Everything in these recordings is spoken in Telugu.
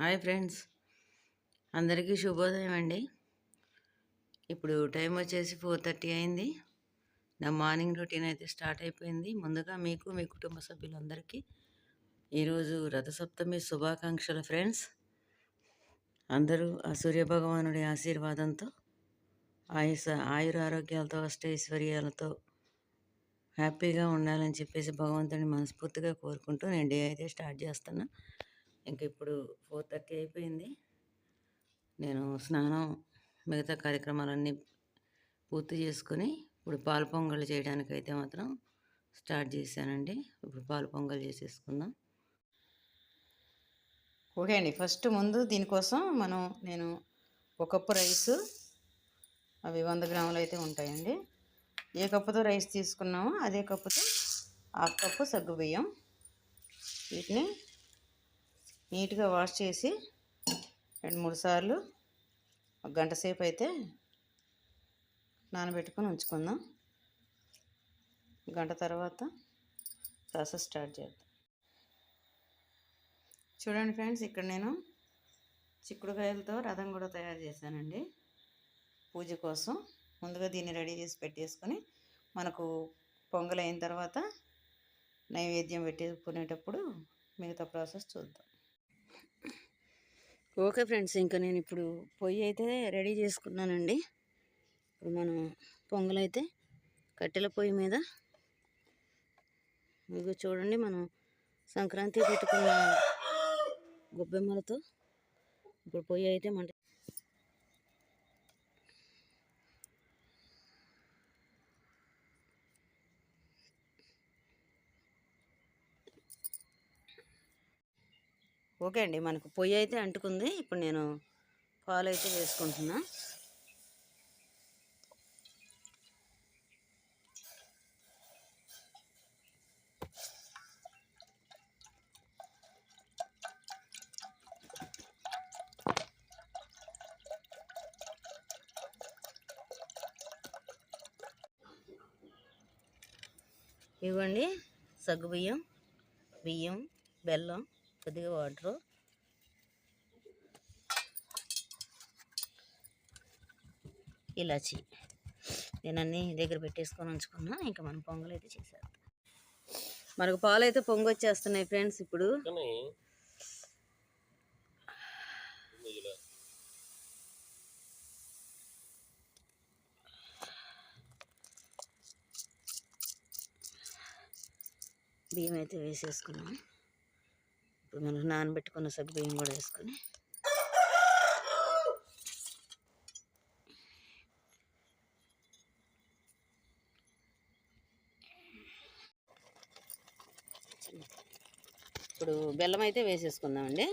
Hi friends. అందరికీ శుభోదయం అండి. ఇప్పుడు టైం వచ్చేసి ఫోర్ థర్టీ అయింది. నా మార్నింగ్ రొటీన్ అయితే స్టార్ట్ అయిపోయింది. ముందుగా మీకు మీ కుటుంబ సభ్యులందరికీ ఈరోజు రథసప్తమి శుభాకాంక్షలు ఫ్రెండ్స్. అందరూ ఆ సూర్యభగవానుడి ఆశీర్వాదంతో ఆయుస ఆయుర ఆరోగ్యాలతో అష్టైశ్వర్యాలతో హ్యాపీగా ఉండాలని చెప్పేసి భగవంతుని మనస్ఫూర్తిగా కోరుకుంటూ నేను డే అయితే స్టార్ట్ చేస్తున్నా. ఇంక ఇప్పుడు ఫోర్ థర్టీ అయిపోయింది. నేను స్నానం మిగతా కార్యక్రమాలన్నీ పూర్తి చేసుకొని ఇప్పుడు పాలు పొంగల్ చేయడానికి అయితే మాత్రం స్టార్ట్ చేశానండి. ఇప్పుడు పాలు పొంగల్ చేసేసుకుందాం. ఓకే అండి. ఫస్ట్ ముందు దీనికోసం మనం నేను ఒక కప్పు రైస్ అవి వంద గ్రాములు అయితే ఉంటాయండి. ఏ కప్పుతో రైస్ తీసుకున్నామో అదే కప్పుతో హాఫ్ కప్పు సగ్గు బియ్యం వీటిని నీట్గా వాష్ చేసి రెండు మూడు సార్లు ఒక గంట సేపు అయితే నానబెట్టుకొని ఉంచుకుందాం. గంట తర్వాత ప్రాసెస్ స్టార్ట్ చేద్దాం. చూడండి ఫ్రెండ్స్ ఇక్కడ నేను చిక్కుడుకాయలతో రథం కూడా తయారు చేశానండి. పూజ కోసం ముందుగా దీన్ని రెడీ చేసి పెట్టేసుకొని మనకు పొంగల్ అయిన తర్వాత నైవేద్యం పెట్టేసుకునేటప్పుడు మిగతా ప్రాసెస్ చూద్దాం. ఓకే ఫ్రెండ్స్ ఇంకా నేను ఇప్పుడు పొయ్యి అయితే రెడీ చేసుకున్నానండి. ఇప్పుడు మనం పొంగల్ అయితే కట్టెల పొయ్యి మీద మీకు చూడండి మనం సంక్రాంతి పెట్టుకున్న గొబ్బెమ్మలతో ఇప్పుడు పొయ్యి అయితే మంట ఓకే అండి. మనకు పొయ్యి అయితే అంటుకుంది. ఇప్పుడు నేను పాలు అయితే వేసుకుంటున్నా. ఇవ్వండి. సగ్గు బియ్యం బియ్యం బెల్లం. కొద్దిగా వాటరు. ఇలాచి. నేను అన్నీ దగ్గర పెట్టేసుకొని ఉంచుకున్నా. ఇంకా మనం పొంగల్ అయితే చేసేద్దాం. మనకు పాలు అయితే పొంగు వచ్చేస్తున్నాయి ఫ్రెండ్స్ ఇప్పుడు బియ్యం అయితే వేసేసుకున్నాం. ఇప్పుడు మనం నానబెట్టుకున్న సగ్గుబియ్యం కూడా వేసుకొని. ఇప్పుడు బెల్లం అయితే వేసేసుకుందామండి.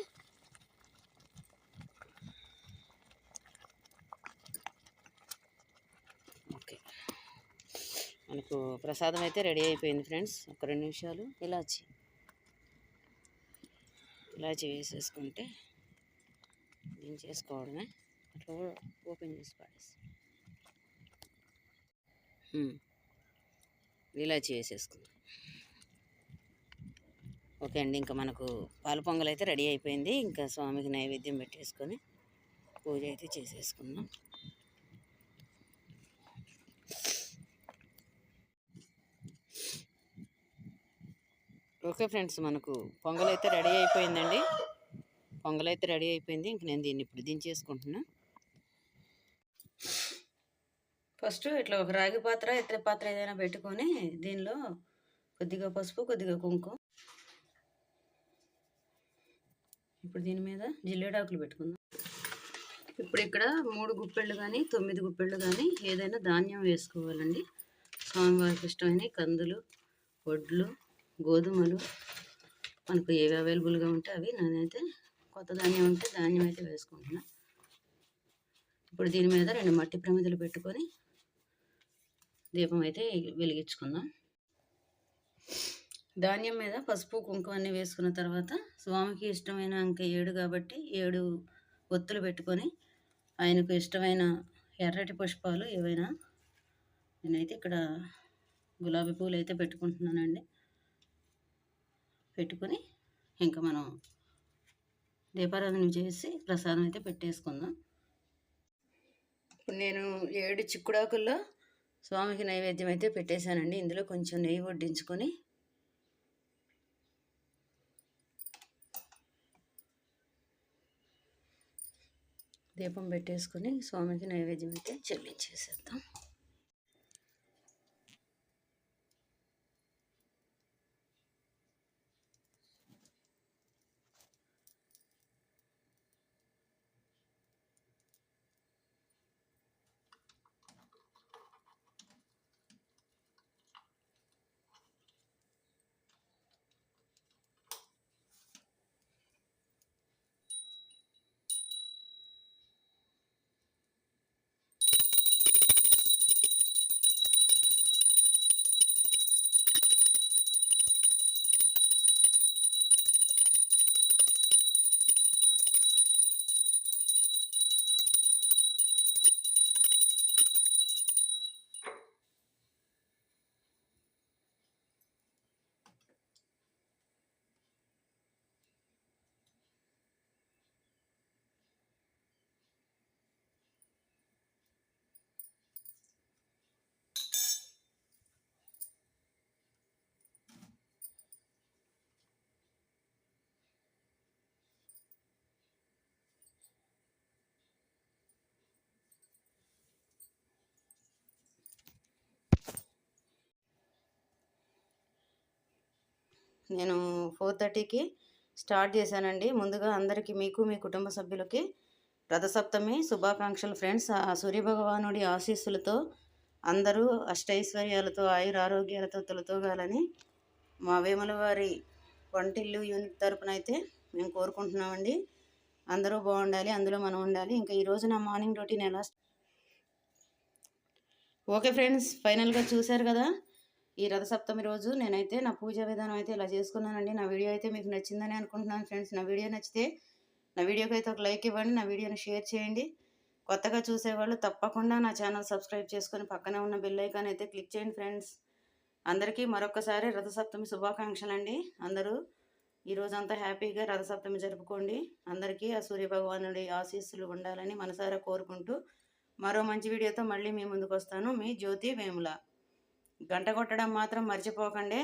ఓకే. మనకు ప్రసాదం అయితే రెడీ అయిపోయింది ఫ్రెండ్స్. ఒక రెండు నిమిషాలు. ఇలాచి. ఇలాచి వేసేసుకుంటే దీన్ని చేసుకోవడమే. అట్లా కూడా ఓపెన్ చేసి పాడేసి. ఇలాచి వేసేసుకుందాం. ఓకే అండి ఇంకా మనకు పాలు పొంగల్ అయితే రెడీ అయిపోయింది. ఇంకా స్వామికి నైవేద్యం పెట్టేసుకొని పూజ అయితే చేసేసుకుందాం. ఓకే ఫ్రెండ్స్ మనకు పొంగల్ అయితే రెడీ అయిపోయిందండి. పొంగల్ అయితే రెడీ అయిపోయింది. ఇంక నేను దీన్ని ఇప్పుడు దించేసుకుంటున్నా. ఫస్ట్ ఇట్లా ఒక రాగి పాత్ర ఇతర పాత్ర ఏదైనా పెట్టుకొని దీనిలో కొద్దిగా పసుపు కొద్దిగా కుంకుమ. ఇప్పుడు దీని మీద జిల్లేడాకులు పెట్టుకుందాం. ఇప్పుడు ఇక్కడ మూడు గుప్పెళ్ళు కానీ తొమ్మిది గుప్పెళ్ళు కానీ ఏదైనా ధాన్యం వేసుకోవాలండి. స్వామివారికి ఇష్టమైన కందులు వడ్లు గోధుమలు మనకు ఏవి అవైలబుల్గా ఉంటే అవి నేనైతే కొత్త ధాన్యం ఉంటే ధాన్యం అయితే వేసుకుంటున్నా. ఇప్పుడు దీని మీద రెండు మట్టి ప్రమిదలు పెట్టుకొని దీపం అయితే వెలిగించుకుందాం. ధాన్యం మీద పసుపు కుంకుమ అన్నీ వేసుకున్న తర్వాత స్వామికి ఇష్టమైన అంక ఏడు కాబట్టి ఏడు ఒత్తులు పెట్టుకొని ఆయనకు ఇష్టమైన ఎర్రటి పుష్పాలు ఏవైనా నేనైతే ఇక్కడ గులాబీ పూలు అయితే పెట్టుకుంటున్నానండి. పెట్టుకొని ఇంకా మనం దీపారాధన చేసి ప్రసాదం అయితే పెట్టేసుకుందాం. ఇప్పుడు నేను ఏడు చిక్కుడాకుల్లో స్వామికి నైవేద్యం అయితే పెట్టేశానండి. ఇందులో కొంచెం నెయ్యి వడ్డించుకొని దీపం పెట్టేసుకొని స్వామికి నైవేద్యం అయితే చెల్లించేసేద్దాం. నేను ఫోర్ థర్టీకి స్టార్ట్ చేశానండి. ముందుగా అందరికీ మీకు మీ కుటుంబ సభ్యులకి రథసప్తమి శుభాకాంక్షలు. ఫ్రెండ్స్ ఆ సూర్యభగవానుడి ఆశీస్సులతో అందరూ అష్టైశ్వర్యాలతో ఆయుర ఆరోగ్యాలతో తొలతోగాలని మా వేముల వారి వంటిల్లు యూనిట్ తరపున అయితే మేము కోరుకుంటున్నామండి. అందరూ బాగుండాలి అందులో మనం ఉండాలి. ఇంకా ఈరోజు నా మార్నింగ్ రొటీన్ ఎలా? ఓకే ఫ్రెండ్స్ ఫైనల్గా చూశారు కదా? ఈ రథసప్తమి రోజు నేనైతే నా పూజా విధానం అయితే ఇలా చేసుకున్నానండి. నా వీడియో అయితే మీకు నచ్చిందని అనుకుంటున్నాను ఫ్రెండ్స్. నా వీడియో నచ్చితే నా వీడియోకి అయితే ఒక లైక్ ఇవ్వండి. నా వీడియోని షేర్ చేయండి. కొత్తగా చూసేవాళ్ళు తప్పకుండా నా ఛానల్ సబ్స్క్రైబ్ చేసుకొని పక్కనే ఉన్న బెల్ ఐకాన్ అయితే క్లిక్ చేయండి ఫ్రెండ్స్. అందరికీ మరొకసారి రథసప్తమి శుభాకాంక్షలు అండి అందరూ ఈ హ్యాపీగా రథసప్తమి జరుపుకోండి. అందరికీ ఆ సూర్యభగవానుడి ఆశీస్సులు ఉండాలని మనసారా కోరుకుంటూ మరో మంచి వీడియోతో మళ్ళీ మీ ముందుకు వస్తాను మీ జ్యోతి వేముల. గంట కొట్టడం మాత్రం మర్చిపోకండి.